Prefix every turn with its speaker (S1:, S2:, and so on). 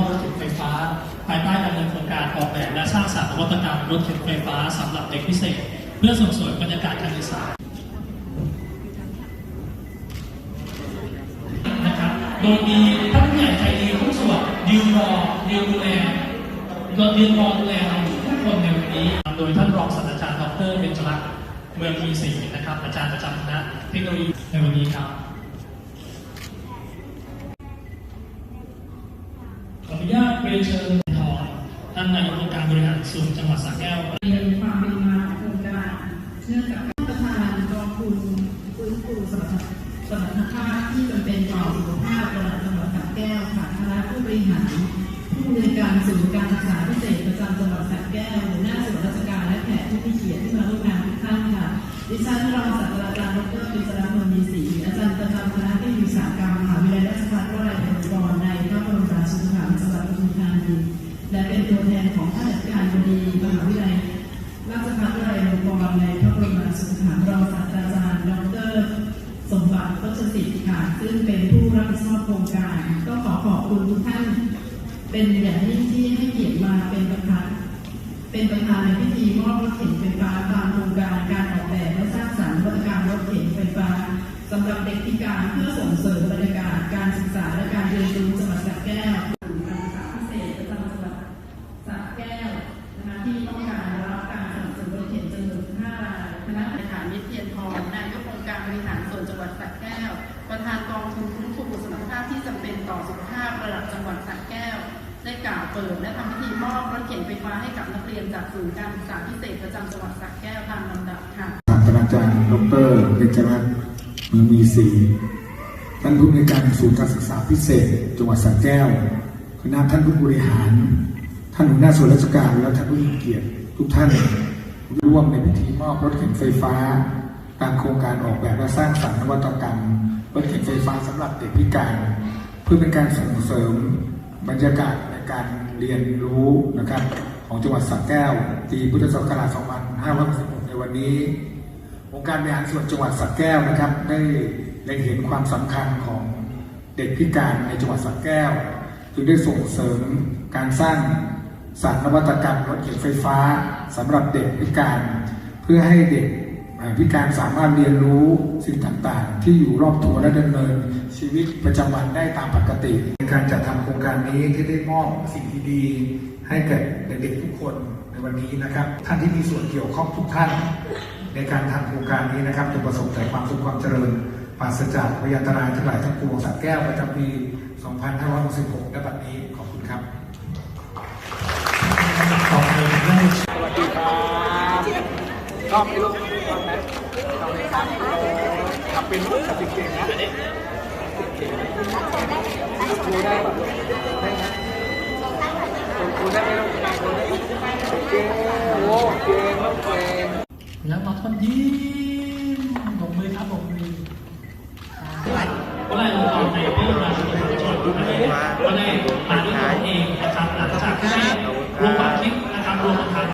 S1: อรถเข็นไฟฟ้า ภายใต้ดำเนินโครงการออกแบบและสร้างสรรค์นวัตกรรมรถเข็นไฟฟ้าสำหรับเด็กพิเศษ เพื่อส่งเสริมบรรยากาศการศึกษานะครับโดยมีท่านผู้ใหญ่ใจดีทุกส่วนยืนรอยืนดูแลก็ยืนรอดูแลเราทุกคนในวันนี้ โดยท่านรองศาสตราจารย์ดรเบญจรัตน์เมืองมีศรีนะครับอาจารย์ประจำคณะเทคโนโลยีในวันนี้ครับ ขออนุญาต เชิญทองท่านนายกองค์การบริหารส่วนจังหวัดสระแก้ว
S2: เรียนความเป็นมาของโครงการเนื่องจากประธานกองทุนฟื้นฟูสมรรถสมรรถภาพที่จำเป็นต่อสุขภาพระดับจังหวัดสระแก้วค่ะคณะผู้บริหารผู้บริการศูนย์การศึกษาพิเศษประจำจังหวัดสระแก้วหัวหน้าส่วนราชการและแขกผู้มีเกียรติที่มาร่วมงานทุกท่านค่ะดิฉันรอง ตัวแทนของท่านอธิการบดีมหาวิทยาลัยราชภัฏวลัยลงกรในพระบรมราชูปถัมภ์รองศาสตราจารย์ดร สมบัติโฆษสิทธิ์ค่ะ ซึ่งเป็นผู้รับผิดชอบโครงการ ก็ขอขอบคุณทุกท่าน เป็นอย่างยิ่งที่ให้เกียรติมาเป็นประธานเป็นประธานในพิธีมอบรถเข็นไฟฟ้าตามโครงการการออกแบบและสร้างสรรค์นวัตกรรมรถเข็นไฟฟ้าสำหรับเด็กพิการเพื่อส่งเสริมบรรยากาศการศึกษาและการเรียนรู้จังหวัดสระแก้ว ทุนฟื้นฟูสมรรถภาพที่จำเป็นต่อสุขภาพระดับจังหวัดสระแก้ว ได้กล่าวเปิดและทำพิธีมอบรถเข็นไฟฟ้าให้กับนักเรียนจากศูนย์การศึกษาพิเศษประจำจังหวัดสระแก้วตามลำดับค่ะ
S3: ศาสตราจารย์ดรเบญจรัตน์เมืองมีศรีท่านผู้ในการศูนย์การศึกษาพิเศษ จังหวัดสระแก้วคณะท่านผู้บริหาร ท่านหัวหน้าส่วนราชการและท่านผู้มีเกียรติทุกท่านร่วมในพิธีมอบรถเข็นไฟฟ้า ตามโครงการออกแบบและสร้างสรรค์นวัตกรรม รถเข็นไฟฟ้าสำหรับเด็กพิการ เพื่อเป็นการส่งเสริมบรรยากาศในการเรียนรู้นะครับของจังหวัดสระแก้วปีพุทธศักราช 2566 ในวันนี้องค์การบริหารส่วนจังหวัดสระแก้วนะครับ ได้เล็งเห็นความสำคัญของเด็กพิการในจังหวัดสระแก้วจึงได้ส่งเสริมการสร้างสรรนวัตกรรมรถเข็นไฟฟ้าสำหรับเด็กพิการ เพื่อให้เด็ก พิการสามารถเรียนรู้สิ่งต่างๆ ที่อยู่รอบตัวและดำเนิน ชีวิตประจำวันได้ตามปกติ ในการจัดทำโครงการนี้ที่ได้มอบสิ่งดีๆให้แก่เด็กๆทุกคนในวันนี้นะครับ ท่านที่มีส่วนเกี่ยวข้องทุกท่าน ในการทำโครงการนี้นะครับจะประสบแต่ความสุขความเจริญปราศจากพยันตรายทั้งหลายทั้งปวงสักแก้วประจำปี 2566และบัดนี้ขอบคุณครับ
S1: ขอบคุณท่าน
S4: สวัสดีครับ มเราในรเราทำเป็นรูปกับเก่งนะครูได้แบบได้ไมครูได้ไม่ต้อได้เก่งโอเก่งต้องเก่ง
S1: แล้วมาต้นยิ้มบกมือครับบกมือเมื่ไหเมื่ไหเราต่อในเรื่องราวของชนวันนี้วันนี้